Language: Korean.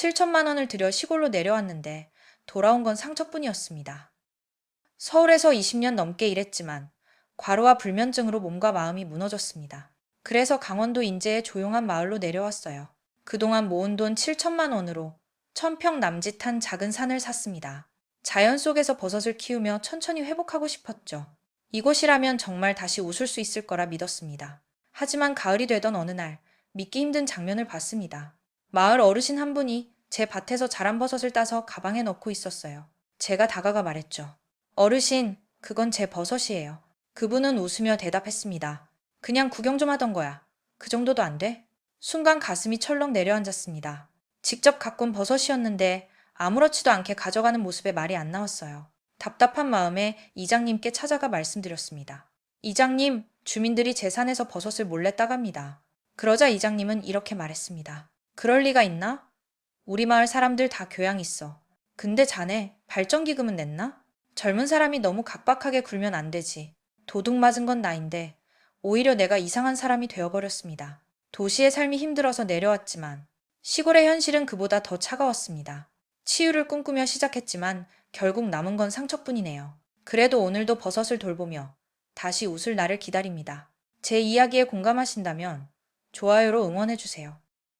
7천만 원을 들여 시골로 내려왔는데 돌아온 건 상처뿐이었습니다. 서울에서 20년 넘게 일했지만 과로와 불면증으로 몸과 마음이 무너졌습니다. 그래서 강원도 인제의 조용한 마을로 내려왔어요. 그동안 모은 돈 7천만 원으로 천평 남짓한 작은 산을 샀습니다. 자연 속에서 버섯을 키우며 천천히 회복하고 싶었죠. 이곳이라면 정말 다시 웃을 수 있을 거라 믿었습니다. 하지만 가을이 되던 어느 날 믿기 힘든 장면을 봤습니다. 마을 어르신 한 분이 제 밭에서 자란 버섯을 따서 가방에 넣고 있었어요. 제가 다가가 말했죠. 어르신, 그건 제 버섯이에요. 그분은 웃으며 대답했습니다. 그냥 구경 좀 하던 거야. 그 정도도 안 돼? 순간 가슴이 철렁 내려앉았습니다. 직접 가꾼 버섯이었는데 아무렇지도 않게 가져가는 모습에 말이 안 나왔어요. 답답한 마음에 이장님께 찾아가 말씀드렸습니다. 이장님, 주민들이 제 산에서 버섯을 몰래 따갑니다. 그러자 이장님은 이렇게 말했습니다. 그럴 리가 있나? 우리 마을 사람들 다 교양 있어. 근데 자네 발전기금은 냈나? 젊은 사람이 너무 각박하게 굴면 안 되지. 도둑 맞은 건 나인데 오히려 내가 이상한 사람이 되어버렸습니다. 도시의 삶이 힘들어서 내려왔지만 시골의 현실은 그보다 더 차가웠습니다. 치유를 꿈꾸며 시작했지만 결국 남은 건 상처뿐이네요. 그래도 오늘도 버섯을 돌보며 다시 웃을 날을 기다립니다. 제 이야기에 공감하신다면 좋아요로 응원해주세요.